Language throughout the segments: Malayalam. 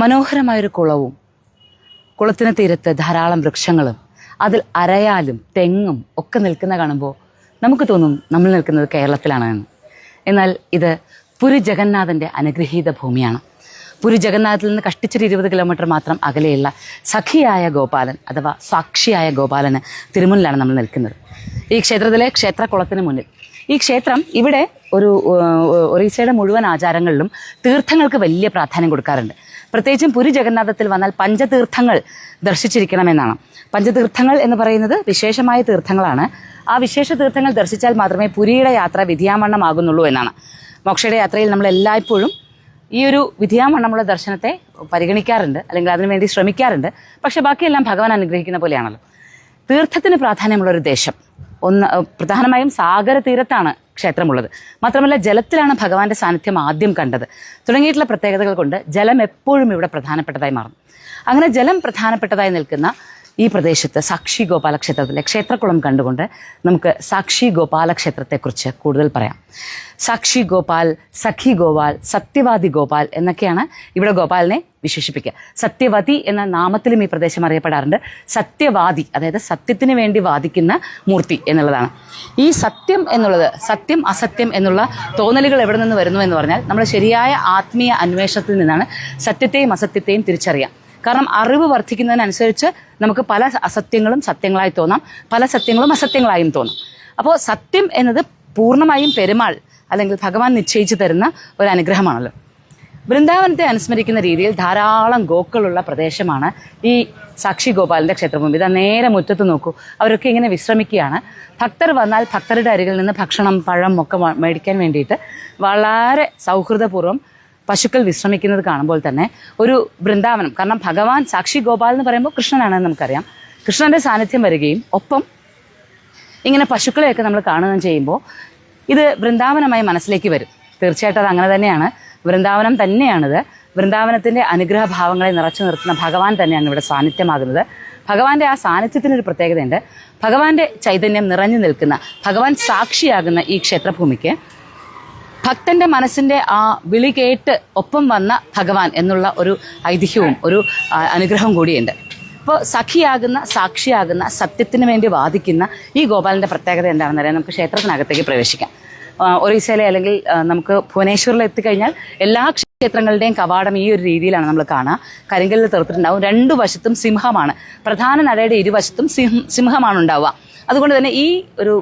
മനോഹരമായൊരു കുളവും. കുളത്തിന് തീരത്ത് ധാരാളം വൃക്ഷങ്ങളും അതിൽ അരയാലും തെങ്ങും ഒക്കെ നിൽക്കുന്ന കാണുമ്പോൾ നമുക്ക് തോന്നും നമ്മൾ നിൽക്കുന്നത് കേരളത്തിലാണ് എന്ന്. എന്നാൽ ഇത് പുരി ജഗന്നാഥന്റെ അനുഗ്രഹീത ഭൂമിയാണ്. പുരി ജഗന്നാഥിൽ നിന്ന് കഷ്ടിച്ചൊരു ഇരുപത് കിലോമീറ്റർ മാത്രം അകലെയുള്ള സഖിയായ ഗോപാലൻ അഥവാ സാക്ഷിയായ ഗോപാലന് തിരുമുന്നിലാണ് നമ്മൾ നിൽക്കുന്നത്. ഈ ക്ഷേത്രത്തിലെ ക്ഷേത്രക്കുളത്തിന് മുന്നിൽ. ഈ ക്ഷേത്രം ഇവിടെ ഒരു ഒറീസയുടെ മുഴുവൻ ആചാരങ്ങളിലും തീർത്ഥങ്ങൾക്ക് വലിയ പ്രാധാന്യം കൊടുക്കാറുണ്ട്. പ്രത്യേകിച്ചും പുരി ജഗന്നാഥത്തിൽ വന്നാൽ പഞ്ചതീർത്ഥങ്ങൾ ദർശിച്ചിരിക്കണമെന്നാണ്. പഞ്ചതീർത്ഥങ്ങൾ എന്ന് പറയുന്നത് വിശേഷമായ തീർത്ഥങ്ങളാണ്. ആ വിശേഷ തീർത്ഥങ്ങൾ ദർശിച്ചാൽ മാത്രമേ പുരിയുടെ യാത്ര വിധിയാമണ്ണമാകുന്നുള്ളൂ എന്നാണ്. മോക്ഷയുടെ യാത്രയിൽ നമ്മൾ എല്ലായ്പ്പോഴും ഈ ഒരു വിധിയാമണ്ണമുള്ള ദർശനത്തെ പരിഗണിക്കാറുണ്ട് അല്ലെങ്കിൽ അതിനുവേണ്ടി ശ്രമിക്കാറുണ്ട്. പക്ഷേ ബാക്കിയെല്ലാം ഭഗവാൻ അനുഗ്രഹിക്കുന്ന പോലെയാണല്ലോ. തീർത്ഥത്തിന് പ്രാധാന്യമുള്ള ഒരു ദേശം. ഒന്ന് പ്രധാനമായും സാഗര തീരത്താണ് ക്ഷേത്രമുള്ളത്. മാത്രമല്ല ജലത്തിലാണ് ഭഗവാന്റെ സാന്നിധ്യം ആദ്യം കണ്ടത്. തുടങ്ങിയിട്ടുള്ള പ്രത്യേകതകൾ കൊണ്ട് ജലം എപ്പോഴും ഇവിടെ പ്രധാനപ്പെട്ടതായി മാറും. അങ്ങനെ ജലം പ്രധാനപ്പെട്ടതായി നിൽക്കുന്ന ഈ പ്രദേശത്ത് സാക്ഷി ഗോപാല ക്ഷേത്രത്തിലെ ക്ഷേത്രക്കുളം കണ്ടുകൊണ്ട് നമുക്ക് സാക്ഷി ഗോപാല ക്ഷേത്രത്തെക്കുറിച്ച് കൂടുതൽ പറയാം. സാക്ഷി ഗോപാൽ സഖി ഗോപാൽ സത്യവാദി ഗോപാൽ എന്നൊക്കെയാണ് ഇവിടെ ഗോപാലിനെ വിശേഷിപ്പിക്കുക. സത്യവതി എന്ന നാമത്തിലും ഈ പ്രദേശം അറിയപ്പെടാറുണ്ട്. സത്യവാദി അതായത് സത്യത്തിന് വേണ്ടി വാദിക്കുന്ന മൂർത്തി എന്നുള്ളതാണ്. ഈ സത്യം എന്നുള്ളത് സത്യം അസത്യം എന്നുള്ള തോന്നലുകൾ എവിടെ നിന്ന് വരുന്നു എന്ന് പറഞ്ഞാൽ നമ്മൾ ശരിയായ ആത്മീയ അന്വേഷണത്തിൽ നിന്നാണ് സത്യത്തെയും അസത്യത്തെയും തിരിച്ചറിയാം കാരണം അറിവ് വർദ്ധിക്കുന്നതിനനുസരിച്ച് നമുക്ക് പല അസത്യങ്ങളും സത്യങ്ങളായി തോന്നാം പല സത്യങ്ങളും അസത്യങ്ങളായും തോന്നാം. അപ്പോൾ സത്യം എന്നത് പൂർണമായും പെരുമാൾ അല്ലെങ്കിൽ ഭഗവാൻ നിശ്ചയിച്ചു തരുന്ന ഒരു അനുഗ്രഹമാണല്ലോ. വൃന്ദാവനത്തെ അനുസ്മരിക്കുന്ന രീതിയിൽ ധാരാളം ഗോക്കളുള്ള പ്രദേശമാണ് ഈ സാക്ഷി ഗോപാലിന്റെ ക്ഷേത്രഭൂമി. ഇതാ നേരെ മുറ്റത്ത് നോക്കൂ. അവരൊക്കെ ഇങ്ങനെ വിശ്രമിക്കുകയാണ്. ഭക്തർ വന്നാൽ ഭക്തരുടെ അരികിൽ നിന്ന് ഭക്ഷണം പഴം ഒക്കെ മേടിക്കാൻ വേണ്ടിയിട്ട് വളരെ സൗഹൃദപൂർവം പശുക്കൾ വിശ്രമിക്കുന്നത് കാണുമ്പോൾ തന്നെ ഒരു വൃന്ദാവനം. കാരണം ഭഗവാൻ സാക്ഷി ഗോപാൽ എന്ന് പറയുമ്പോൾ കൃഷ്ണനാണെന്ന് നമുക്കറിയാം. കൃഷ്ണന്റെ സാന്നിധ്യം വരികയും ഒപ്പം ഇങ്ങനെ പശുക്കളെയൊക്കെ നമ്മൾ കാണുകയും ചെയ്യുമ്പോൾ ഇത് വൃന്ദാവനമായി മനസ്സിലേക്ക് വരും. തീർച്ചയായിട്ടും അത് അങ്ങനെ തന്നെയാണ്. വൃന്ദാവനം തന്നെയാണിത്. വൃന്ദാവനത്തിന്റെ അനുഗ്രഹ ഭാവങ്ങളെ നിറച്ചു നിർത്തുന്ന ഭഗവാൻ തന്നെയാണ് ഇവിടെ സാന്നിധ്യമാകുന്നത്. ഭഗവാന്റെ ആ സാന്നിധ്യത്തിനൊരു പ്രത്യേകതയുണ്ട്. ഭഗവാന്റെ ചൈതന്യം നിറഞ്ഞു നിൽക്കുന്ന ഭഗവാൻ സാക്ഷിയാകുന്ന ഈ ക്ഷേത്രഭൂമിക്ക് ഭക്തന്റെ മനസ്സിന്റെ ആ വിളി കേട്ട് ഒപ്പം വന്ന ഭഗവാൻ എന്നുള്ള ഒരു ഐതിഹ്യവും ഒരു അനുഗ്രഹം കൂടിയുണ്ട്. അപ്പോൾ സഖിയാകുന്ന സാക്ഷിയാകുന്ന സത്യത്തിന് വേണ്ടി വാദിക്കുന്ന ഈ ഗോപാലിന്റെ പ്രത്യേകത എന്താണെന്ന് അറിയാൻ നമുക്ക് ക്ഷേത്രത്തിനകത്തേക്ക് പ്രവേശിക്കാം. ഒറീസയിലെ അല്ലെങ്കിൽ നമുക്ക് ഭുവനേശ്വറിൽ എത്തിക്കഴിഞ്ഞാൽ എല്ലാ ക്ഷേത്രങ്ങളുടെയും കവാടം ഈ ഒരു രീതിയിലാണ് നമ്മൾ കാണുക കരിങ്കല്ലിൽ തീർത്തിട്ടുണ്ടാവും രണ്ടു വശത്തും സിംഹമാണ്. പ്രധാന നടയുടെ ഇരുവശത്തും സിംഹ സിംഹമാണ് ഉണ്ടാവുക അതുകൊണ്ട് തന്നെ ഈ ഒരു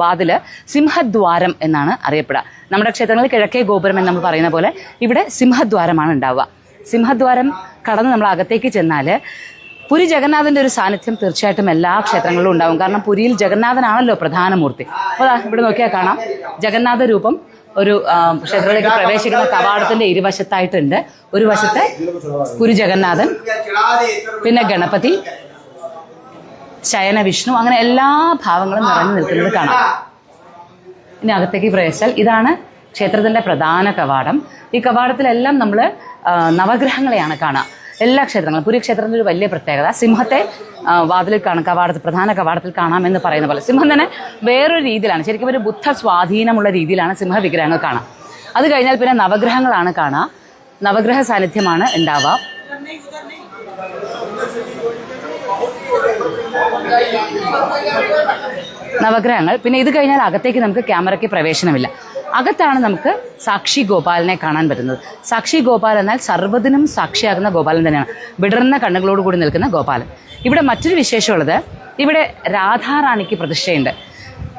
വാതിൽ സിംഹദ്വാരം എന്നാണ് അറിയപ്പെടുക. നമ്മുടെ ക്ഷേത്രങ്ങളിൽ കിഴക്കേ ഗോപുരം എന്ന് നമ്മൾ പറയുന്ന പോലെ ഇവിടെ സിംഹദ്വാരമാണ് ഉണ്ടാവുക. സിംഹദ്വാരം കടന്ന് നമ്മൾ അകത്തേക്ക് ചെന്നാൽ പുരി ജഗന്നാഥന്റെ ഒരു സാന്നിധ്യം തീർച്ചയായിട്ടും എല്ലാ ക്ഷേത്രങ്ങളിലും ഉണ്ടാവും. കാരണം പുരിയിൽ ജഗന്നാഥനാണല്ലോ പ്രധാന മൂർത്തി. അപ്പോൾ ഇവിടെ നോക്കിയാൽ കാണാം. ജഗന്നാഥ രൂപം ഒരു ക്ഷേത്രത്തിലേക്ക് പ്രവേശിക്കുന്ന കവാടത്തിന്റെ ഇരുവശത്തായിട്ടുണ്ട്. ഒരു വശത്ത് പുരി ജഗന്നാഥൻ പിന്നെ ഗണപതി ശയന വിഷ്ണു അങ്ങനെ എല്ലാ ഭാവങ്ങളും നിറഞ്ഞു നിൽക്കുന്നത് കാണാം ഇനി അകത്തേക്ക് പ്രവേശിച്ചാൽ ഇതാണ് ക്ഷേത്രത്തിന്റെ പ്രധാന കവാടം. ഈ കവാടത്തിലെല്ലാം നമ്മൾ നവഗ്രഹങ്ങളെയാണ് കാണുക. എല്ലാ ക്ഷേത്രങ്ങളും. പുരി ഒരു വലിയ പ്രത്യേകത സിംഹത്തെ വാതിലിൽ കാണും കവാടത്തിൽ പ്രധാന കവാടത്തിൽ കാണാമെന്ന് പറയുന്ന പോലെ. സിംഹം തന്നെ വേറൊരു രീതിയിലാണ്. ശരിക്കും ഒരു ബുദ്ധ സ്വാധീനമുള്ള രീതിയിലാണ് സിംഹ വിഗ്രഹങ്ങൾ കാണാം അത് കഴിഞ്ഞാൽ പിന്നെ നവഗ്രഹങ്ങളാണ് കാണുക. നവഗ്രഹ സാന്നിധ്യമാണ് ഉണ്ടാവുക. നവഗ്രഹങ്ങൾ. പിന്നെ ഇത് കഴിഞ്ഞാൽ അകത്തേക്ക് നമുക്ക് ക്യാമറയ്ക്ക് പ്രവേശനമില്ല. അകത്താണ് നമുക്ക് സാക്ഷി ഗോപാലിനെ കാണാൻ പറ്റുന്നത്. സാക്ഷി ഗോപാൽ എന്നാൽ സർവതിനും സാക്ഷിയാകുന്ന ഗോപാലൻ തന്നെയാണ്. വിടർന്ന കണ്ണുകളോട് കൂടി നിൽക്കുന്ന ഗോപാലൻ. ഇവിടെ മറ്റൊരു വിശേഷമുള്ളത്. ഇവിടെ രാധാറാണിക്ക് പ്രതിഷ്ഠയുണ്ട്.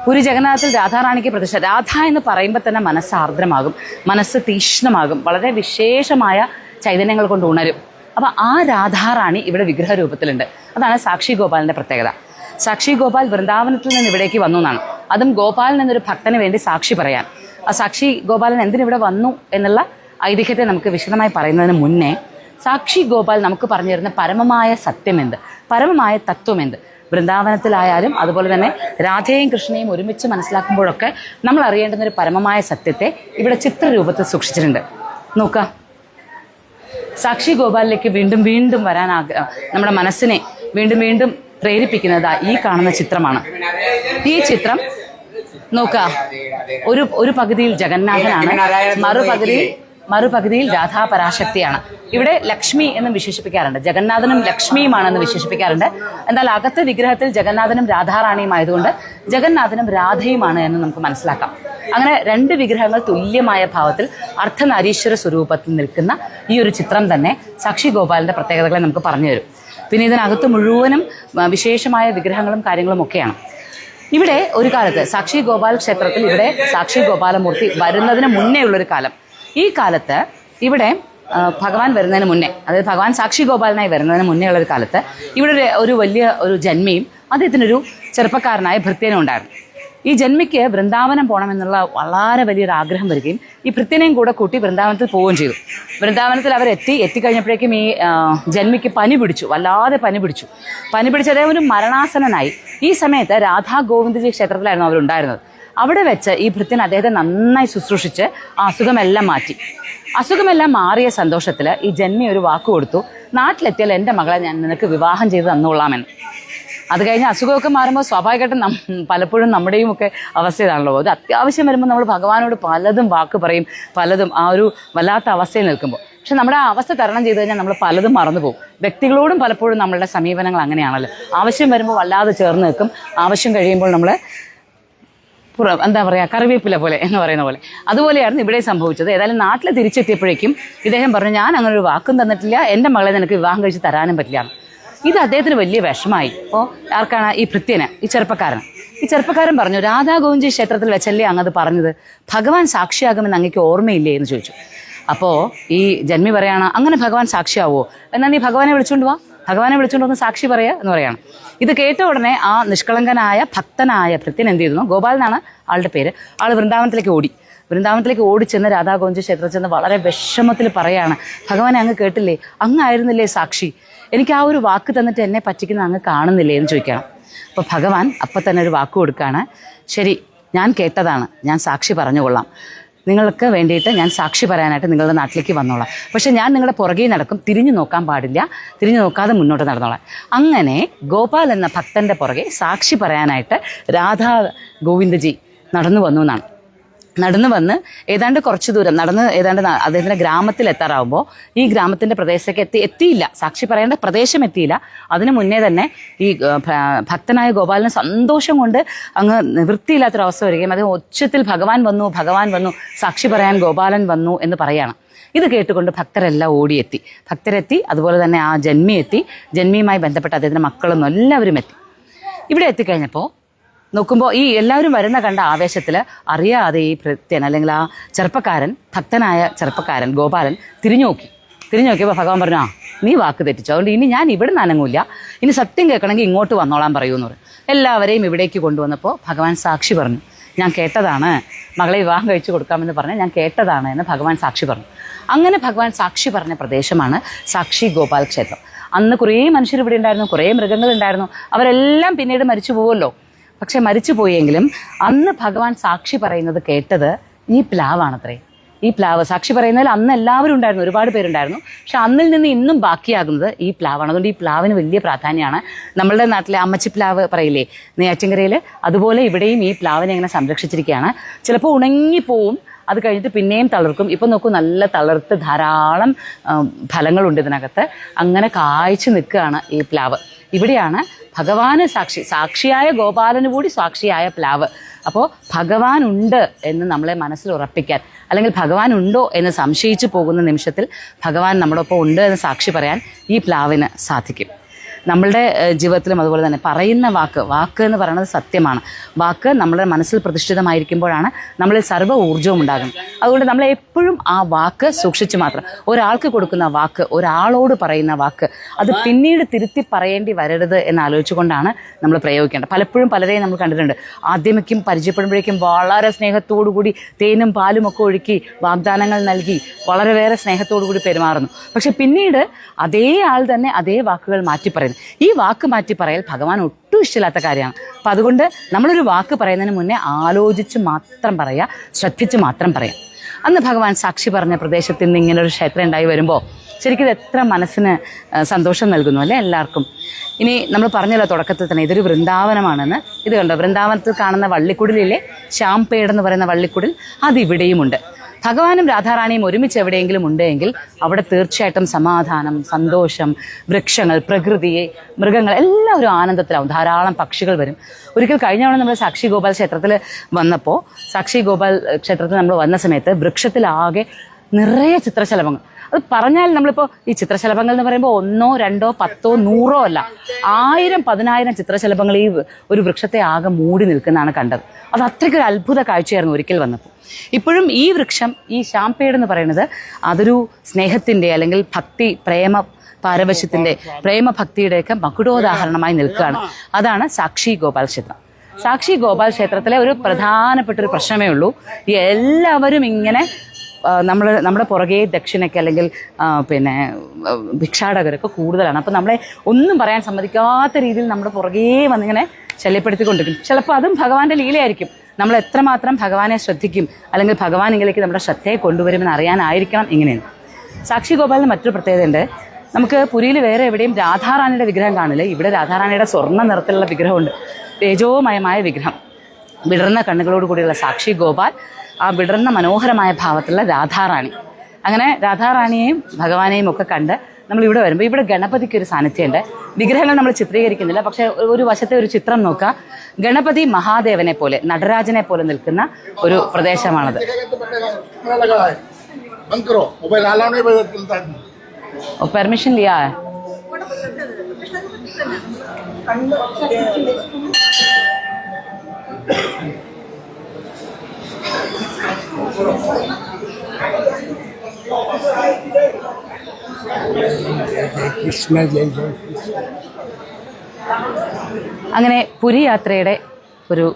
പുരി ജഗന്നാഥത്തിൽ രാധാറാണിക്ക് പ്രതിഷ്ഠ. രാധ എന്ന് പറയുമ്പോൾ തന്നെ മനസ്സ് ആർദ്രമാകും. മനസ്സ് തീക്ഷ്ണമാകും. വളരെ വിശേഷമായ ചൈതന്യങ്ങൾ കൊണ്ട് ഉണരും. അപ്പോൾ ആ രാധാറാണി ഇവിടെ വിഗ്രഹ രൂപത്തിലുണ്ട് അതാണ് സാക്ഷി ഗോപാലിന്റെ പ്രത്യേകത. സാക്ഷി ഗോപാൽ വൃന്ദാവനത്തിൽ നിന്ന് ഇവിടേക്ക് വന്നു എന്നാണ്. അതും ഗോപാലൻ എന്നൊരു ഭക്തന് വേണ്ടി സാക്ഷി പറയാൻ. ആ സാക്ഷി ഗോപാലൻ എന്തിനിവിടെ വന്നു എന്നുള്ള ഐതിഹ്യത്തെ നമുക്ക് വിശദമായി പറയുന്നതിന് മുന്നേ സാക്ഷി ഗോപാൽ നമുക്ക് പറഞ്ഞു തരുന്ന പരമമായ സത്യം എന്ത്? പരമമായ തത്വം എന്ത്? വൃന്ദാവനത്തിലായാലും അതുപോലെ തന്നെ രാധയും കൃഷ്ണയും ഒരുമിച്ച് മനസ്സിലാക്കുമ്പോഴൊക്കെ നമ്മൾ അറിയേണ്ടുന്ന ഒരു പരമമായ സത്യത്തെ ഇവിടെ ചിത്രരൂപത്തിൽ സൂക്ഷിച്ചിട്ടുണ്ട്. നോക്കാം സാക്ഷി ഗോപാലിലേക്ക് വീണ്ടും വീണ്ടും വരാൻ നമ്മുടെ മനസ്സിനെ വീണ്ടും വീണ്ടും പ്രേരിപ്പിക്കുന്നത് ഈ കാണുന്ന ചിത്രമാണ്. ഈ ചിത്രം നോക്ക. ഒരു ഒരു പകുതിയിൽ ജഗന്നാഥനാണ്. മറുപകുതിയിൽ മറുപകുതിയിൽ രാധാപരാശക്തിയാണ്. ഇവിടെ ലക്ഷ്മി എന്നും വിശേഷിപ്പിക്കാറുണ്ട്. ജഗന്നാഥനും ലക്ഷ്മിയുമാണെന്ന് വിശേഷിപ്പിക്കാറുണ്ട്. എന്നാൽ അകത്തെ വിഗ്രഹത്തിൽ ജഗന്നാഥനും രാധാറാണിയും ആയതുകൊണ്ട് ജഗന്നാഥനും രാധയുമാണ് എന്ന് നമുക്ക് മനസ്സിലാക്കാം. അങ്ങനെ രണ്ട് വിഗ്രഹങ്ങൾ തുല്യമായ ഭാവത്തിൽ അർദ്ധനാരീശ്വര സ്വരൂപത്തിൽ നിൽക്കുന്ന ഈ ഒരു ചിത്രം തന്നെ സാക്ഷി ഗോപാലിന്റെ പ്രത്യേകതകളെ നമുക്ക് പറഞ്ഞു തരും പിന്നെ ഇതിനകത്ത് മുഴുവനും വിശേഷമായ വിഗ്രഹങ്ങളും കാര്യങ്ങളും ഒക്കെയാണ്. ഇവിടെ ഒരു കാലത്ത് സാക്ഷി ഗോപാൽ ക്ഷേത്രത്തിൽ ഇവിടെ സാക്ഷി ഗോപാലമൂർത്തി വരുന്നതിന് മുന്നേ ഉള്ളൊരു കാലം. ഈ കാലത്ത് ഇവിടെ ഭഗവാൻ വരുന്നതിന് മുന്നേ അതായത് ഭഗവാൻ സാക്ഷി ഗോപാലനായി വരുന്നതിന് മുന്നേ ഉള്ള ഒരു കാലത്ത് ഇവിടെ ഒരു- വലിയ ഒരു ജന്മിയും അദ്ദേഹത്തിനൊരു ചെറുപ്പക്കാരനായ ഭൃത്യനും ഉണ്ടായിരുന്നു. ഈ ജന്മിക്ക് വൃന്ദാവനം പോകണമെന്നുള്ള വളരെ വലിയൊരു ആഗ്രഹം വരികയും ഈ ഭൃത്യനെയും കൂടെ കൂട്ടി വൃന്ദാവനത്തിൽ പോവുകയും ചെയ്തു. വൃന്ദാവനത്തിൽ അവരെത്തി എത്തി എത്തിക്കഴിഞ്ഞപ്പോഴേക്കും ഈ ജന്മിക്ക് പനി പിടിച്ചു വല്ലാതെ പനി പിടിച്ചു. പനി പിടിച്ച് അദ്ദേഹം ഒരു മരണാസനനായി. ഈ സമയത്ത് രാധാ ഗോവിന്ദജി ക്ഷേത്രത്തിലായിരുന്നു അവരുണ്ടായിരുന്നത്. അവിടെ വെച്ച് ഈ ഭൃത്യൻ അദ്ദേഹത്തെ നന്നായി ശുശ്രൂഷിച്ച് അസുഖമെല്ലാം മാറ്റി. അസുഖമെല്ലാം മാറിയ സന്തോഷത്തിൽ ഈ ജന്മി ഒരു വാക്ക് കൊടുത്തു നാട്ടിലെത്തിയാൽ എന്റെ മകളെ ഞാൻ നിനക്ക് വിവാഹം ചെയ്ത് തന്നോളാമെന്ന് അത് കഴിഞ്ഞ് അസുഖമൊക്കെ മാറുമ്പോൾ സ്വാഭാവികമായിട്ടും നം പലപ്പോഴും നമ്മുടെയും ഒക്കെ അവസ്ഥ ഇതാണല്ലോ അത് അത്യാവശ്യം വരുമ്പോൾ നമ്മൾ ഭഗവാനോട് പലതും വാക്ക് പറയും പലതും ആ ഒരു വല്ലാത്ത അവസ്ഥയിൽ നിൽക്കുമ്പോൾ. പക്ഷെ നമ്മുടെ ആ അവസ്ഥ തരണം ചെയ്ത് കഴിഞ്ഞാൽ നമ്മൾ പലതും മറന്നു പോകും. വ്യക്തികളോടും പലപ്പോഴും നമ്മളുടെ സമീപനങ്ങൾ അങ്ങനെയാണല്ലോ. ആവശ്യം വരുമ്പോൾ വല്ലാതെ ചേർന്ന് നിൽക്കും. ആവശ്യം കഴിയുമ്പോൾ നമ്മൾ എന്താ പറയുക കറിവേപ്പില പോലെ എന്ന് പറയുന്ന പോലെ. അതുപോലെയായിരുന്നു ഇവിടെ സംഭവിച്ചത്. ഏതായാലും നാട്ടിൽ തിരിച്ചെത്തിയപ്പോഴേക്കും ഇദ്ദേഹം പറഞ്ഞു ഞാൻ അങ്ങനെ ഒരു വാക്കും തന്നിട്ടില്ല. എന്റെ മകളെ നിനക്ക് വിവാഹം കഴിച്ച് തരാനും പറ്റില്ല. ഇത് അദ്ദേഹത്തിന് വലിയ വിഷമായി അപ്പോൾ ആർക്കാണ് ഈ ഭൃത്യന് ഈ ചെറുപ്പക്കാരൻ? ഈ ചെറുപ്പക്കാരൻ പറഞ്ഞു രാധാ ഗോവിന്ദി ക്ഷേത്രത്തിൽ വെച്ചല്ലേ അങ്ങത് പറഞ്ഞത്? ഭഗവാൻ സാക്ഷിയാകുമെന്ന് അങ്ങേക്ക് ഓർമ്മയില്ലേ? എന്ന് ചോദിച്ചു. അപ്പോൾ ഈ ജന്മി പറയാണ് അങ്ങനെ ഭഗവാൻ സാക്ഷിയാവോ? എന്നാൽ നീ ഭഗവാനെ വിളിച്ചുകൊണ്ട് വാ. ഭഗവാനെ വിളിച്ചുകൊണ്ട് വന്ന് സാക്ഷി പറയുക എന്ന് പറയാണ് ഇത് കേട്ട ഉടനെ ആ നിഷ്കളങ്കനായ ഭക്തനായ ഭൃത്യൻ എന്ത് ചെയ്തു ഗോപാൽ എന്നാണ് ആളുടെ പേര്. ആൾ വൃന്ദാവനത്തിലേക്ക് ഓടി. വൃന്ദാവനത്തിലേക്ക് ഓടിച്ചെന്ന് രാധാഗോവിന്ദ ക്ഷേത്രത്തിൽ ചെന്ന് വളരെ വിഷമത്തിൽ പറയാണ് ഭഗവാനെ അങ്ങ് കേട്ടില്ലേ? അങ്ങായിരുന്നില്ലേ സാക്ഷി? എനിക്ക് ആ ഒരു വാക്ക് തന്നിട്ട് എന്നെ പറ്റിക്കുന്ന അങ്ങ് കാണുന്നില്ലേ? എന്ന് ചോദിക്കണം അപ്പോൾ ഭഗവാൻ അപ്പം തന്നെ ഒരു വാക്ക് കൊടുക്കുകയാണ് ശരി ഞാൻ കേട്ടതാണ്. ഞാൻ സാക്ഷി പറഞ്ഞുകൊള്ളാം. നിങ്ങൾക്ക് വേണ്ടിയിട്ട് ഞാൻ സാക്ഷി പറയാനായിട്ട് നിങ്ങളുടെ നാട്ടിലേക്ക് വന്നോളാം. പക്ഷേ ഞാൻ നിങ്ങളുടെ പുറകെ നടക്കും തിരിഞ്ഞു നോക്കാൻ പാടില്ല തിരിഞ്ഞു നോക്കാതെ മുന്നോട്ട് നടന്നോളാം. അങ്ങനെ ഗോപാൽ എന്ന ഭക്തന്റെ പുറകെ സാക്ഷി പറയാനായിട്ട് രാധാ ഗോവിന്ദജി നടന്നു വന്നു എന്നാണ്. നടന്നു വന്ന് ഏതാണ്ട് കുറച്ച് ദൂരം നടന്ന് ഏതാണ്ട് അദ്ദേഹത്തിന്റെ ഗ്രാമത്തിൽ എത്താറാവുമ്പോൾ ഈ ഗ്രാമത്തിന്റെ പ്രദേശത്തേക്ക് എത്തി എത്തിയില്ല. സാക്ഷി പറയേണ്ട പ്രദേശം എത്തിയില്ല. അതിനു മുന്നേ തന്നെ ഈ ഭക്തനായ ഗോപാലിന് സന്തോഷം കൊണ്ട് അങ്ങ് നിവൃത്തിയില്ലാത്തൊരവസ്ഥ വരികയും അദ്ദേഹം ഉച്ചത്തിൽ ഭഗവാൻ വന്നു ഭഗവാൻ വന്നു സാക്ഷി പറയാൻ ഗോപാലൻ വന്നു എന്ന് പറയാണ്. ഇത് കേട്ടുകൊണ്ട് ഭക്തരെല്ലാം ഓടിയെത്തി. ഭക്തരെത്തി അതുപോലെ തന്നെ ആ ജന്മിയെത്തി ജന്മിയുമായി ബന്ധപ്പെട്ട അദ്ദേഹത്തിന്റെ മക്കളും എല്ലാവരും എത്തി. ഇവിടെ എത്തിക്കഴിഞ്ഞപ്പോൾ നോക്കുമ്പോൾ ഈ എല്ലാവരും വരുന്ന കണ്ട ആവേശത്തിൽ അറിയാതെ ഈ ഭൃത്യൻ അല്ലെങ്കിൽ ആ ചെറുപ്പക്കാരൻ ഭക്തനായ ചെറുപ്പക്കാരൻ ഗോപാലൻ തിരിഞ്ഞു നോക്കി. തിരിഞ്ഞു നോക്കിയപ്പോൾ ഭഗവാൻ പറഞ്ഞു ആ നീ വാക്ക് തെറ്റിച്ചു. അതുകൊണ്ട് ഇനി ഞാൻ ഇവിടെ നിന്ന് അനങ്ങൂല ഇനി സത്യം കേൾക്കണമെങ്കിൽ ഇങ്ങോട്ട് വന്നോളാൻ പറയൂന്ന് പറഞ്ഞു. എല്ലാവരെയും ഇവിടേക്ക് കൊണ്ടുവന്നപ്പോൾ ഭഗവാൻ സാക്ഷി പറഞ്ഞു. ഞാൻ കേട്ടതാണ്. മകളെ വിവാഹം കഴിച്ചു കൊടുക്കാമെന്ന് പറഞ്ഞാൽ ഞാൻ കേട്ടതാണ് എന്ന് ഭഗവാൻ സാക്ഷി പറഞ്ഞു. അങ്ങനെ ഭഗവാൻ സാക്ഷി പറഞ്ഞ പ്രദേശമാണ് സാക്ഷി ഗോപാൽ ക്ഷേത്രം അന്ന് കുറേ മനുഷ്യർ ഇവിടെ ഉണ്ടായിരുന്നു കുറേ മൃഗങ്ങളുണ്ടായിരുന്നു. അവരെല്ലാം പിന്നീട് മരിച്ചു പോവുമല്ലോ. പക്ഷെ മരിച്ചു പോയെങ്കിലും അന്ന് ഭഗവാൻ സാക്ഷി പറയുന്നത് കേട്ടത് ഈ പ്ലാവാണത്രേ. ഈ പ്ലാവ് സാക്ഷി പറയുന്നതിൽ അന്ന് എല്ലാവരും ഉണ്ടായിരുന്നു ഒരുപാട് പേരുണ്ടായിരുന്നു. പക്ഷെ അന്നിൽ നിന്ന് ഇന്നും ബാക്കിയാകുന്നത് ഈ പ്ലാവാണ്. അതുകൊണ്ട് ഈ പ്ലാവിന് വലിയ പ്രാധാന്യമാണ്. നമ്മളുടെ നാട്ടിലെ അമ്മച്ചി പ്ലാവ് പറയില്ലേ നെയ്യാറ്റിൻകരയിൽ അതുപോലെ ഇവിടെയും ഈ പ്ലാവിനെ ഇങ്ങനെ സംരക്ഷിച്ചിരിക്കുകയാണ്. ചിലപ്പോൾ ഉണങ്ങിപ്പോവും അത് കഴിഞ്ഞിട്ട് പിന്നെയും തളിർക്കും. ഇപ്പം നോക്കൂ നല്ല തളിർത്ത് ധാരാളം ഫലങ്ങളുണ്ട് ഇതിനകത്ത്. അങ്ങനെ കായ്ച്ചു നിൽക്കുകയാണ് ഈ പ്ലാവ്. ഇവിടെയാണ് ഭഗവാന് സാക്ഷി സാക്ഷിയായ ഗോപാലന് കൂടി സാക്ഷിയായ പ്ലാവ്. അപ്പോൾ ഭഗവാൻ ഉണ്ട് എന്ന് നമ്മളെ മനസ്സിൽ ഉറപ്പിക്കാൻ അല്ലെങ്കിൽ ഭഗവാൻ ഉണ്ടോ എന്ന് സംശയിച്ചു പോകുന്ന നിമിഷത്തിൽ ഭഗവാൻ നമ്മുടെ ഒപ്പം ഉണ്ട് എന്ന് സാക്ഷി പറയാൻ ഈ പ്ലാവിന് സാധിക്കും. നമ്മളുടെ ജീവിതത്തിലും അതുപോലെ തന്നെ പറയുന്ന വാക്ക് വാക്ക് എന്ന് പറയുന്നത് സത്യമാണ്. വാക്ക് നമ്മുടെ മനസ്സിൽ പ്രതിഷ്ഠിതമായിരിക്കുമ്പോഴാണ് നമ്മളിൽ സർവ ഊർജവും ഉണ്ടാകുന്നത്. അതുകൊണ്ട് നമ്മൾ എപ്പോഴും ആ വാക്ക് സൂക്ഷിച്ച് മാത്രം. ഒരാൾക്ക് കൊടുക്കുന്ന വാക്ക് ഒരാളോട് പറയുന്ന വാക്ക് അത് പിന്നീട് തിരുത്തി പറയേണ്ടി വരരുത് എന്ന് ആലോചിച്ചുകൊണ്ടാണ് നമ്മൾ പ്രയോഗിക്കേണ്ടത്. പലപ്പോഴും പലരെയും നമ്മൾ കണ്ടിട്ടുണ്ട്. ആദ്യമേക്കും പരിചയപ്പെടുമ്പോഴേക്കും വളരെ കൂടി തേനും പാലും ഒക്കെ ഒഴുക്കി വാഗ്ദാനങ്ങൾ നൽകി വളരെ വേറെ സ്നേഹത്തോടു കൂടി പെരുമാറുന്നു. പക്ഷെ പിന്നീട് അതേ ആൾ തന്നെ അതേ വാക്കുകൾ മാറ്റി പറയുന്നു ഈ വാക്ക് മാറ്റി പറയൽ ഭഗവാൻ ഒട്ടും ഇഷ്ടമില്ലാത്ത കാര്യമാണ്. അപ്പം അതുകൊണ്ട് നമ്മളൊരു വാക്ക് പറയുന്നതിന് മുന്നേ ആലോചിച്ച് മാത്രം പറയുക ശ്രദ്ധിച്ച് മാത്രം പറയാം. അന്ന് ഭഗവാൻ സാക്ഷി പറഞ്ഞ പ്രദേശത്ത് നിന്ന് ഇങ്ങനെ ഒരു ക്ഷേത്രം ഉണ്ടായി വരുമ്പോൾ ശരിക്കും ഇത് എത്ര മനസ്സിന് സന്തോഷം നൽകുന്നു അല്ലേ എല്ലാവർക്കും? ഇനി നമ്മൾ പറഞ്ഞല്ലോ തുടക്കത്തിൽ തന്നെ ഇതൊരു വൃന്ദാവനമാണെന്ന്. ഇത് കണ്ടോ? വൃന്ദാവനത്തിൽ കാണുന്ന വള്ളിക്കുടലിലെ ശ്യാംപേട് എന്ന് പറയുന്ന വള്ളിക്കുടിൽ അത് ഇവിടെയുമുണ്ട് ഭഗവാനും രാധാറാണിയും ഒരുമിച്ച് എവിടെയെങ്കിലും ഉണ്ടെങ്കിൽ അവിടെ തീർച്ചയായിട്ടും സമാധാനം സന്തോഷം വൃക്ഷങ്ങൾ പ്രകൃതി മൃഗങ്ങൾ എല്ലാവരും ആനന്ദത്തിലാവും. ധാരാളം പക്ഷികൾ വരും. ഒരിക്കൽ കഴിഞ്ഞ തവണ നമ്മൾ സാക്ഷി ഗോപാൽ ക്ഷേത്രത്തിൽ വന്നപ്പോൾ സാക്ഷി ഗോപാൽ ക്ഷേത്രത്തിൽ നമ്മൾ വന്ന സമയത്ത് വൃക്ഷത്തിലാകെ നിറയെ ചിത്രശലഭങ്ങൾ. അത് പറഞ്ഞാൽ നമ്മളിപ്പോൾ ഈ ചിത്രശലഭങ്ങൾ എന്ന് പറയുമ്പോൾ ഒന്നോ രണ്ടോ പത്തോ നൂറോ അല്ല ആയിരം പതിനായിരം ചിത്രശലഭങ്ങൾ ഈ ഒരു വൃക്ഷത്തെ ആകെ മൂടി നിൽക്കുന്നതാണ് കണ്ടത്. അത് അത്രയ്ക്കൊരു അത്ഭുത കാഴ്ചയായിരുന്നു ഒരിക്കൽ വന്നപ്പോൾ. ഇപ്പോഴും ഈ വൃക്ഷം ഈ ഷാംപേഡ് എന്ന് പറയുന്നത് അതൊരു സ്നേഹത്തിന്റെ അല്ലെങ്കിൽ ഭക്തി പ്രേമ പാരവശ്യത്തിന്റെ പ്രേമഭക്തിയുടെയൊക്കെ മകുടോദാഹരണമായി നിൽക്കുകയാണ്. അതാണ് സാക്ഷി ഗോപാൽ ക്ഷേത്രം. സാക്ഷി ഗോപാൽ ക്ഷേത്രത്തിലെ ഒരു പ്രധാനപ്പെട്ട ഒരു പ്രശ്നമേ ഉള്ളൂ. എല്ലാവരും ഇങ്ങനെ നമ്മൾ നമ്മുടെ പുറകെ ദക്ഷിണയ്ക്ക് അല്ലെങ്കിൽ പിന്നെ ഭിക്ഷാടകരൊക്കെ കൂടുതലാണ്. അപ്പം നമ്മളെ ഒന്നും പറയാൻ സമ്മതിക്കാത്ത രീതിയിൽ നമ്മുടെ പുറകെ വന്നിങ്ങനെ ശല്യപ്പെടുത്തിക്കൊണ്ടിരിക്കും. ചിലപ്പോൾ അതും ഭഗവാന്റെ ലീലയായിരിക്കും. നമ്മൾ എത്രമാത്രം ഭഗവാനെ ശ്രദ്ധിക്കും അല്ലെങ്കിൽ ഭഗവാൻ ഇങ്ങനെയൊക്കെ നമ്മുടെ ശ്രദ്ധയെ കൊണ്ടുവരുമെന്ന് അറിയാനായിരിക്കണം ഇങ്ങനെയാണ്. സാക്ഷി ഗോപാലിന് മറ്റൊരു പ്രത്യേകതയുണ്ട്. നമുക്ക് പുരിയിൽ വേറെ എവിടെയും രാധാറാണിയുടെ വിഗ്രഹം കാണില്ല. ഇവിടെ രാധാറാണിയുടെ സ്വർണ നിറത്തിലുള്ള വിഗ്രഹമുണ്ട്. തേജോമയമായ വിഗ്രഹം. വിടർന്ന കണ്ണുകളോട് കൂടിയുള്ള സാക്ഷി ഗോപാൽ ആ വിടർന്ന മനോഹരമായ ഭാവത്തിലുള്ള രാധാറാണി. അങ്ങനെ രാധാറാണിയെയും ഭഗവാനെയും ഒക്കെ കണ്ട് നമ്മൾ ഇവിടെ വരുമ്പോൾ ഇവിടെ ഗണപതിക്ക് ഒരു സാന്നിധ്യമുണ്ട്. വിഗ്രഹങ്ങൾ നമ്മൾ ചിത്രീകരിക്കുന്നില്ല പക്ഷേ ഒരു വശത്തെ ഒരു ചിത്രം നോക്കുക. ഗണപതി മഹാദേവനെ പോലെ നടരാജനെ പോലെ നിൽക്കുന്ന ഒരു പ്രദേശമാണത്. പെർമിഷൻ ലിയാ അങ്ങനെ പുരി യാത്രയുടെ ഒരു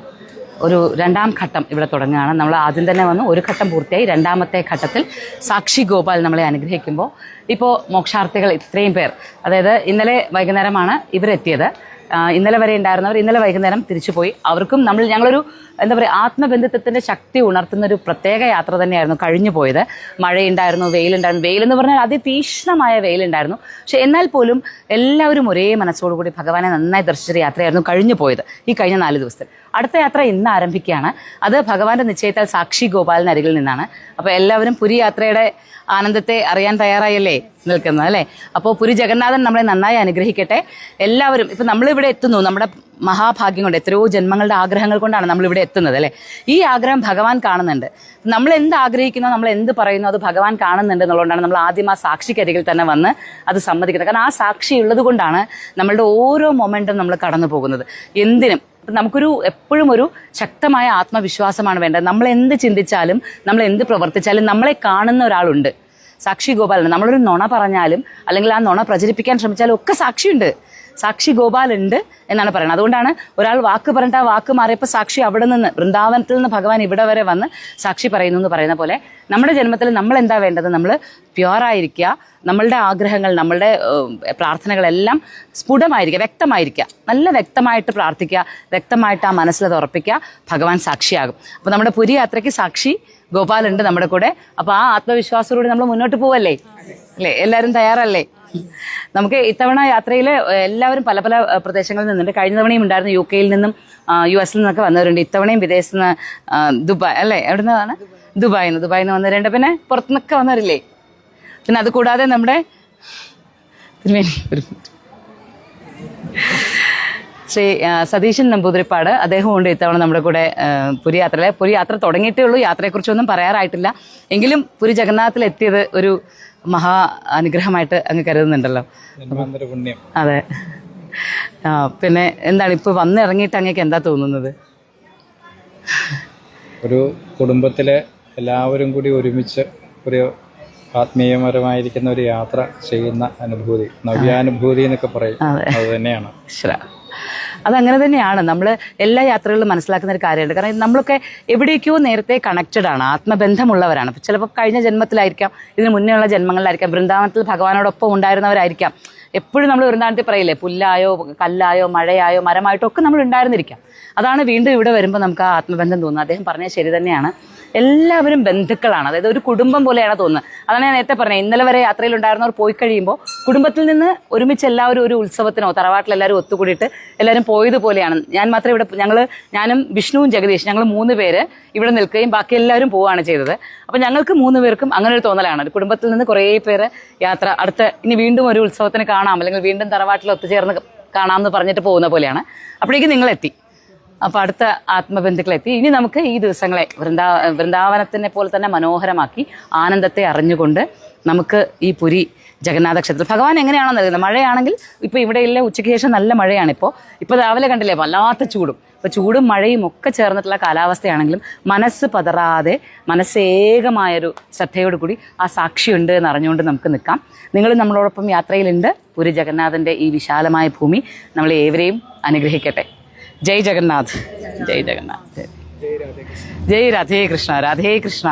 ഒരു രണ്ടാം ഘട്ടം ഇവിടെ തുടങ്ങുകയാണ്. നമ്മൾ ആദ്യം തന്നെ വന്നു. ഒരു ഘട്ടം പൂർത്തിയായി. രണ്ടാമത്തെ ഘട്ടത്തിൽ സാക്ഷി ഗോപാൽ നമ്മളെ അനുഗ്രഹിക്കുമ്പോൾ ഇപ്പോൾ മോക്ഷാർത്ഥികൾ ഇത്രയും പേർ അതായത് ഇന്നലെ വൈകുന്നേരമാണ് ഇവരെത്തിയത്. ഇന്നലെ വരെ ഉണ്ടായിരുന്നവർ ഇന്നലെ വൈകുന്നേരം തിരിച്ചു പോയി അവർക്കും നമ്മൾ ഞങ്ങളൊരു എന്താ പറയുക ആത്മബന്ധത്തിന്റെ ശക്തി ഉണർത്തുന്ന ഒരു പ്രത്യേക യാത്ര തന്നെയായിരുന്നു കഴിഞ്ഞു പോയത് മഴയുണ്ടായിരുന്നു വെയിലുണ്ടായിരുന്നു. വെയിലെന്ന് പറഞ്ഞാൽ അതിതീക്ഷ്ണമായ വെയിലുണ്ടായിരുന്നു. പക്ഷേ എന്നാൽ പോലും എല്ലാവരും ഒരേ മനസ്സോടുകൂടി ഭഗവാനെ നന്നായി ദർശിച്ചൊരു യാത്രയായിരുന്നു കഴിഞ്ഞു പോയത് ഈ കഴിഞ്ഞ നാല് ദിവസത്തിൽ. അടുത്ത യാത്ര ഇന്ന് ആരംഭിക്കുകയാണ്. അത് ഭഗവാന്റെ നിശ്ചയത്താൽ സാക്ഷി ഗോപാലിന് അരികിൽ നിന്നാണ്. അപ്പോൾ എല്ലാവരും പുരി യാത്രയുടെ ആനന്ദത്തെ അറിയാൻ തയ്യാറായല്ലേ നിൽക്കുന്നത് അല്ലേ? അപ്പോൾ പുരി ജഗന്നാഥൻ നമ്മളെ നന്നായി അനുഗ്രഹിക്കട്ടെ. എല്ലാവരും ഇപ്പം നമ്മളിവിടെ എത്തുന്നു. നമ്മുടെ മഹാഭാഗ്യം കൊണ്ട് എത്രയോ ജന്മങ്ങളുടെ ആഗ്രഹങ്ങൾ കൊണ്ടാണ് നമ്മളിവിടെ എത്തുന്നത് അല്ലേ? ഈ ആഗ്രഹം ഭഗവാൻ കാണുന്നുണ്ട്. നമ്മൾ എന്ത് ആഗ്രഹിക്കുന്നോ നമ്മൾ എന്ത് പറയുന്നോ അത് ഭഗവാൻ കാണുന്നുണ്ട് എന്നുള്ളതുകൊണ്ടാണ് നമ്മൾ ആദ്യം ആ സാക്ഷിക്കരികിൽ തന്നെ വന്ന് അത് സമ്മതിക്കുന്നത്. കാരണം ആ സാക്ഷി ഉള്ളത് കൊണ്ടാണ് നമ്മളുടെ ഓരോ മൊമെന്റും നമ്മൾ കടന്നു പോകുന്നത് എന്തിനും നമുക്കൊരു എപ്പോഴും ഒരു ശക്തമായ ആത്മവിശ്വാസമാണ് വേണ്ടത്. നമ്മൾ എന്ത് ചിന്തിച്ചാലും നമ്മൾ എന്ത് പ്രവർത്തിച്ചാലും നമ്മളെ കാണുന്ന ഒരാളുണ്ട്. സാക്ഷി ഗോപാലൻ നമ്മളൊരു നുണ പറഞ്ഞാലും അല്ലെങ്കിൽ ആ നുണ പ്രചരിപ്പിക്കാൻ ശ്രമിച്ചാലും ഒക്കെ സാക്ഷിയുണ്ട്. സാക്ഷി ഗോപാൽ ഉണ്ട് എന്നാണ് പറയുന്നത്. അതുകൊണ്ടാണ് ഒരാൾ വാക്ക് പറഞ്ഞിട്ട് ആ വാക്ക് മാറിയപ്പോൾ സാക്ഷി അവിടെ നിന്ന് വൃന്ദാവനത്തിൽ നിന്ന് ഭഗവാൻ ഇവിടെ വരെ വന്ന് സാക്ഷി പറയുന്നു എന്ന് പറയുന്ന പോലെ നമ്മുടെ ജന്മത്തിൽ നമ്മൾ എന്താ വേണ്ടത്? നമ്മൾ പ്യുവറായിരിക്കുക നമ്മളുടെ ആഗ്രഹങ്ങൾ നമ്മളുടെ പ്രാർത്ഥനകളെല്ലാം സ്ഫുടമായിരിക്കുക വ്യക്തമായിരിക്കുക. നല്ല വ്യക്തമായിട്ട് പ്രാർത്ഥിക്കുക വ്യക്തമായിട്ട് ആ മനസ്സിലത് ഉറപ്പിക്കുക ഭഗവാൻ സാക്ഷിയാകും. അപ്പോൾ നമ്മുടെ പുരി യാത്രയ്ക്ക് സാക്ഷി ഗോപാലുണ്ട് നമ്മുടെ കൂടെ. അപ്പോൾ ആ ആത്മവിശ്വാസത്തോടെ നമ്മൾ മുന്നോട്ട് പോവല്ലേ? അല്ലേ? എല്ലാവരും തയ്യാറല്ലേ? നമുക്ക് ഇത്തവണ യാത്രയിൽ എല്ലാവരും പല പല പ്രദേശങ്ങളിൽ നിന്നുണ്ട്. കഴിഞ്ഞ തവണയും ഉണ്ടായിരുന്നു യു കെയിൽ നിന്നും യു എസിൽ നിന്നൊക്കെ വന്നവരുണ്ട്. ഇത്തവണയും വിദേശത്ത് നിന്ന് ദുബായ് അല്ലേ? എവിടെ നിന്നാണ് ദുബായിൽ നിന്ന് ദുബായിൽ നിന്ന് വന്നവരുണ്ട്. പിന്നെ പുറത്തുനിന്നൊക്കെ വന്നവരില്ലേ? പിന്നെ അത് കൂടാതെ നമ്മുടെ. ശ്രീ സതീശൻ നമ്പൂതിരിപ്പാട് അദ്ദേഹം ഉണ്ട് ഇത്തവണ നമ്മുടെ കൂടെ പുരി യാത്രയിലെ. പുരി യാത്ര തുടങ്ങിയിട്ടേ ഉള്ളൂ. യാത്രയെക്കുറിച്ചൊന്നും പറയാറായിട്ടില്ല. എങ്കിലും പുരി ജഗന്നാഥത്തിൽ എത്തിയത് ഒരു മഹാ അനുഗ്രഹമായിട്ട് അങ്ങ് കരുതുന്നുണ്ടല്ലോ. അതെ. പിന്നെ എന്താണ് ഇപ്പൊ വന്നിറങ്ങിയിട്ട് അങ്ങേക്ക് എന്താ തോന്നുന്നത്? ഒരു കുടുംബത്തിലെ എല്ലാവരും കൂടി ഒരുമിച്ച് ഒരു ആത്മീയപരമായിരിക്കുന്ന ഒരു യാത്ര ചെയ്യുന്ന അനുഭൂതി നവ്യാനുഭൂതി എന്നൊക്കെ പറയും. അതെ. തന്നെയാണ്. അതങ്ങനെ തന്നെയാണ്. നമ്മൾ എല്ലാ യാത്രകളിലും മനസ്സിലാക്കുന്ന ഒരു കാര്യമുണ്ട്. കാരണം നമ്മളൊക്കെ എവിടേക്കോ നേരത്തെ കണക്റ്റഡ് ആണ്. ആത്മബന്ധമുള്ളവരാണ്. ചിലപ്പോൾ കഴിഞ്ഞ ജന്മത്തിലായിരിക്കാം. ഇതിന് മുന്നേ ഉള്ള ജന്മങ്ങളിലായിരിക്കാം. വൃന്ദാവനത്തിൽ ഭഗവാനോടൊപ്പം ഉണ്ടായിരുന്നവരായിരിക്കാം. എപ്പോഴും നമ്മൾ വൃന്ദാവനത്തിൽ പറയില്ലേ പുല്ലായോ കല്ലായോ മഴയായോ മരമായിട്ടോ ഒക്കെ നമ്മൾ ഉണ്ടായിരുന്നിരിക്കാം അതാണ് വീണ്ടും ഇവിടെ വരുമ്പോൾ നമുക്ക് ആ ആത്മബന്ധം തോന്നുന്നത്. അദ്ദേഹം പറഞ്ഞത് ശരി തന്നെയാണ്. എല്ലാവരും ബന്ധുക്കളാണ്. അതായത് ഒരു കുടുംബം പോലെയാണ് തോന്നുന്നത്. അതാണ് ഞാൻ നേരത്തെ പറഞ്ഞത്. ഇന്നലെ വരെ യാത്രയിലുണ്ടായിരുന്നവർ പോയി കഴിയുമ്പോൾ കുടുംബത്തിൽ നിന്ന് ഒരുമിച്ച് എല്ലാവരും ഒരു ഉത്സവത്തിനോ തറവാട്ടിൽ എല്ലാവരും ഒത്തുകൂടിയിട്ട് എല്ലാവരും പോയതുപോലെയാണ് ഞാൻ മാത്രം ഇവിടെ ഞങ്ങൾ ഞാനും വിഷ്ണുവും ജഗദീഷ് ഞങ്ങൾ മൂന്ന് പേര് ഇവിടെ നിൽക്കുകയും ബാക്കി എല്ലാവരും പോവുകയാണ് ചെയ്തത്. അപ്പോൾ ഞങ്ങൾക്ക് മൂന്ന് പേർക്കും അങ്ങനെ ഒരു തോന്നലാണ്. കുടുംബത്തിൽ നിന്ന് കുറേ പേര് യാത്ര അടുത്ത ഇനി വീണ്ടും ഒരു ഉത്സവത്തിന് കാണാം അല്ലെങ്കിൽ വീണ്ടും തറവാട്ടിൽ ഒത്തുചേർന്ന് കാണാം എന്ന് പറഞ്ഞിട്ട് പോകുന്ന പോലെയാണ്. അപ്പോഴേക്കും നിങ്ങളെത്തി. അപ്പോൾ അടുത്ത ആത്മബന്ധുക്കളെത്തി. ഇനി നമുക്ക് ഈ ദിവസങ്ങളെ വൃന്ദാ വൃന്ദാവനത്തിനെ പോലെ തന്നെ മനോഹരമാക്കി ആനന്ദത്തെ അറിഞ്ഞുകൊണ്ട് നമുക്ക് ഈ പുരി ജഗന്നാഥ ക്ഷേത്രം ഭഗവാൻ എങ്ങനെയാണോ നൽകുന്നത് മഴയാണെങ്കിൽ ഇപ്പോൾ ഇല്ല ഉച്ചയ്ക്ക് ശേഷം നല്ല മഴയാണ് ഇപ്പോൾ ഇപ്പോൾ രാവിലെ കണ്ടില്ലേ വല്ലാത്ത ചൂടും. ഇപ്പൊ ചൂടും മഴയും ഒക്കെ ചേർന്നിട്ടുള്ള കാലാവസ്ഥയാണെങ്കിലും മനസ്സ് പതറാതെ മനസ്സേകമായൊരു ശ്രദ്ധയോട് കൂടി ആ സാക്ഷിയുണ്ട് എന്ന് അറിഞ്ഞുകൊണ്ട് നമുക്ക് നിൽക്കാം. നിങ്ങൾ നമ്മളോടൊപ്പം യാത്രയിലുണ്ട്. പുരി ജഗന്നാഥന്റെ ഈ വിശാലമായ ഭൂമി നമ്മളെ ഏവരെയും അനുഗ്രഹിക്കട്ടെ. ജയ് ജഗന്നാഥ് ജയ് ജഗന്നാഥ് ജയ് രാധേ കൃഷ്ണ രാധേ കൃഷ്ണ